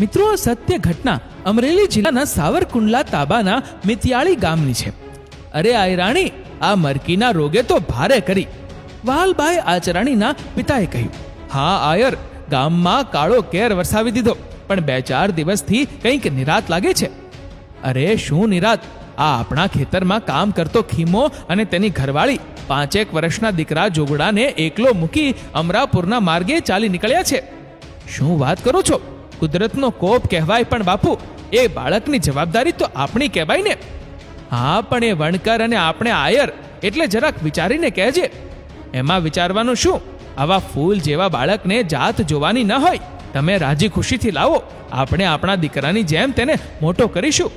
મિત્રો, આ સત્ય ઘટના અમરેલી જિલ્લાના સાવરકુંડલા તાબાના મિતિયાળી ગામની છે. અરે આયરાણી આ મરકીના રોગે તો ભારે કરી. વાલભાઈ આચરાણીના પિતાએ કહ્યું, હા, આયર, ગામમાં કાળો કેર વરસાવી દીધો, પણ બે ચાર દિવસથી કંઈક નિરાત લાગે છે. અરે, શું નિરાત? આ આપણા ખેતરમાં કામ કરતો ખીમો અને તેની ઘરવાળી પાંચેક વર્ષના દીકરા જોગડાને એકલો મૂકી અમરાપુરના માર્ગે ચાલી નીકળ્યા છે. શું વાત કરો છો? કુદરતનો કોપ કહેવાય પણ બાપુ, એ બાળકની જવાબદારી તો આપણી કહેવાય ને. હા, પણ એ વણકર અને આપણે આયર, એટલે જરાક વિચારીને કહેજે. એમાં વિચારવાનું શું? આવા ફૂલ જેવા બાળકને જાત જોવાની ન હોય. તમે રાજી ખુશીથી લાવો, આપણે આપણા દીકરાની જેમ તેને મોટો કરીશું.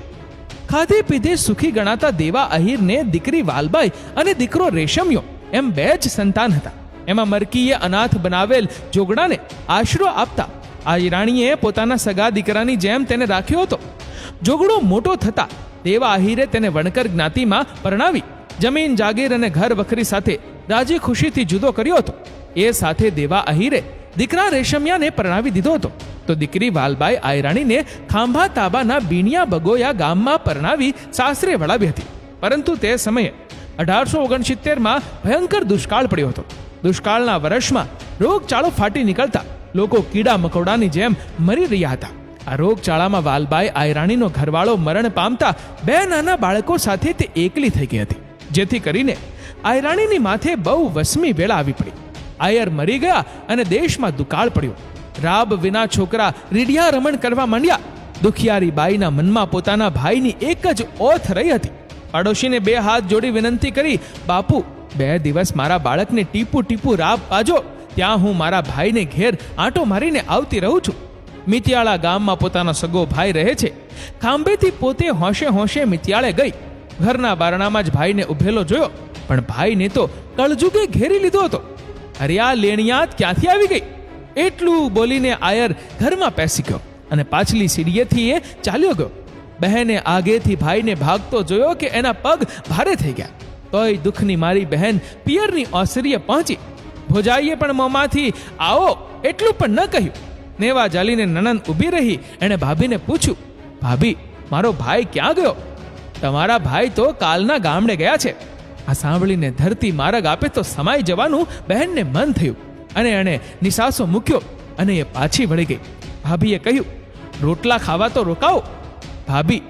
ખાધે પીધે સુખી ગણાતા દેવા અહીરને દીકરી વાલબાઈ અને દીકરો રેશમ્યો, એમ બે જ સંતાન હતા. એમાં મરકીએ અનાથ બનાવેલ જોગડાને આશરો આપતા આયરાણીએ પોતાના સગા દીકરાની જેમ તેને રાખ્યો હતો. જોગડો મોટો થતા દેવા આહિરે તેને વણકર જ્ઞાતિમાં પરણાવી, જમીન, જાગીર અને ઘર વખરી સાથે રાજી ખુશીથી જુદો કર્યો હતો. એ સાથે દેવા આહિરે દીકરા રેશમિયાને પરણાવી દીધો હતો. તો દીકરી વાલબાઈ આયરાણીને ખાંભા તાબાના બીણિયા બગોયા ગામમાં પરણાવી સાસરે વળાવી હતી. પરંતુ તે સમયે અઢારસો ઓગણસિત્તેરમાં ભયંકર દુષ્કાળ પડ્યો હતો. દુષ્કાળના વર્ષમાં રોગચાળો ફાટી નીકળતા લોકો કીડા મકોડાની જેમ મરી રહ્યા હતા. આ રોગચાળામાં વાલબાઈ આયરાણીનો ઘરવાળો મરણ પામતા બે નાના બાળકો સાથે તે એકલી થઈ ગઈ હતી. જેથી કરીને આયરાણીની માથે બહુ વસમી વેળા આવી પડી. આયર મરી ગયા અને દેશમાં દુકાળ પડ્યો. રાબ વિના છોકરા રીડિયા રમણ કરવા માંડ્યા. દુખિયારી બાઈના મનમાં પોતાના ભાઈની એક જ ઓથ રહી હતી. પાડોશીને બે હાથ જોડી વિનંતી કરી, બાપુ, બે દિવસ મારા બાળકને ટીપુ ટીપુ રાબ પાજો. ત્યાં હું મારા ભાઈને ઘેર આંટો મારીને આવતી રહું છું. મિતિયાળા ગામમાં પોતાનો સગો ભાઈ રહે છે. ખાંભેથી પોતે હોંશે હોંશે મિતિયાળે ગઈ. ઘરના બારણામાં જ ભાઈને ઉભેલો જોયો, પણ ભાઈને તો કળજુગે ઘેરી લીધો હતો. અરે આ લેણિયાત ક્યાંથી આવી ગઈ? એટલું બોલીને આયર ઘરમાં પેસી ગયો અને પાછલી સીડીએથી એ ચાલ્યો ગયો. બહેને આગેથી ભાઈને ભાગતો જોયો કે એના પગ ભારે થઈ ગયા. તોય દુઃખની મારી બહેન પિયરની ઓસરીએ પહોંચી. ભોજાઈએ પણ મોંમાંથી, આવો. એટલું પણ ન કહ્યું. નેવા જાલીને નણંદ ઊભી રહી, એણે ભાભીને પૂછ્યું, ભાભી, મારો ભાઈ ક્યાં ગયો? તમારા ભાઈ તો કાલના ગામડે ગયા છે. આ સાંભળીને ધરતી માર્ગ આપે તો સમાઈ જવાનું બહેનને મન થયું અને એણે નિશાસો મૂક્યો અને એ પાછી વળી ગઈ. ભાભીએ કહ્યું, રોટલા ખાવા તો રોકાવો ભાભી,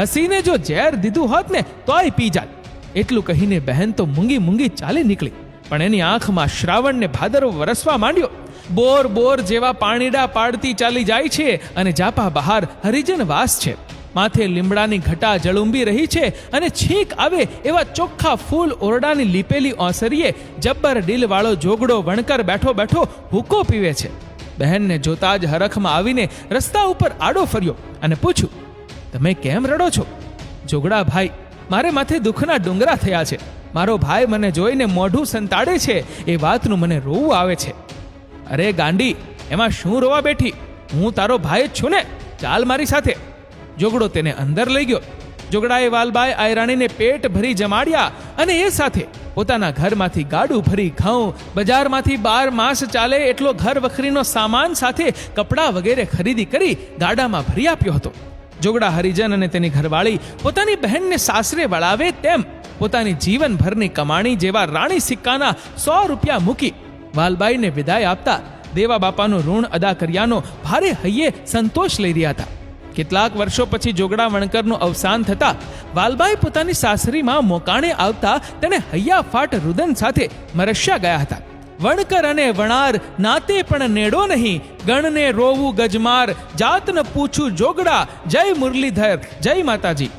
હસીને જો ઝેર દીધું હોત ને, તોય પી જાત. એટલું કહીને બહેન તો મૂંગી મૂંગી ચાલી નીકળી. પણ એની આંખમાં શ્રાવણને ભાદરો વરસવા માંડ્યો. બોર બોર જેવા પાણીડા પાડતી ચાલી જાય છે અને જાપા બહાર હરિજન વાસ છે. માથે લીમડાની ઘટા જળુંબી રહી છે અને છીંક આવે એવા ચોખ્ખા ફૂલ ઓરડાની લીપેલી ઓસરીએ જબ્બર ડીલવાળો જોગડો વણકર બેઠો બેઠો હુક્કો પીવે છે. બહેનને જોતા જ હરખમાં આવીને રસ્તા ઉપર આડો ફર્યો અને પૂછ્યું, તમે કેમ રડો છો? જોગડા ભાઈ મારે માથે દુઃખના ડુંગરા થયા છે. મારો ભાઈ મને જોઈને મોઢું સંતાડે છે. એ વાતનું મને રોવું આવે છે. અરે ગાંડી, એમાં શું રોવા બેઠી? હું તારો ભાઈ જ છું ને. ચાલ મારી સાથે. જોગડો તેને અંદર લઈ ગયો. જોગડાએ વાલબાઈ આયરાણીને પેટ ભરી જમાડ્યા અને એ સાથે પોતાના ઘરમાંથી ગાડું ભરી ઘઉં, બજારમાંથી બાર માસ ચાલે એટલો ઘર વખરીનો સામાન સાથે કપડાં વગેરે ખરીદી કરી ગાડામાં ભરી આપ્યો હતો. જોગડા હરિજન અને તેની ઘરવાળી પોતાની બહેનને સાસરે વળાવે તેમ પોતાની જીવનભરની કમાણી જેવા રાણી સિક્કાના સો રૂપિયા મૂકી વાલબાઈને વિદાય આપતા દેવા બાપાનું ઋણ અદા કર્યાનો ભારે હૈયે સંતોષ લઈ રહ્યા હતા. કેટલાક વર્ષો પછી જોગડા વણકરનું અવસાન થતા વાલબાઈ પોતાની સાસરીમાં મોકાણે આવતા તેણે હૈયા ફાટ રુદન સાથે મરસ્યા ગયા હતા. વણકર અને વણાર નાતે પણ નેડો નહીં. ગણને રોવું ગજમાર. જાતન પૂછું જોગડા. જય મુરલીધર. જય માતાજી.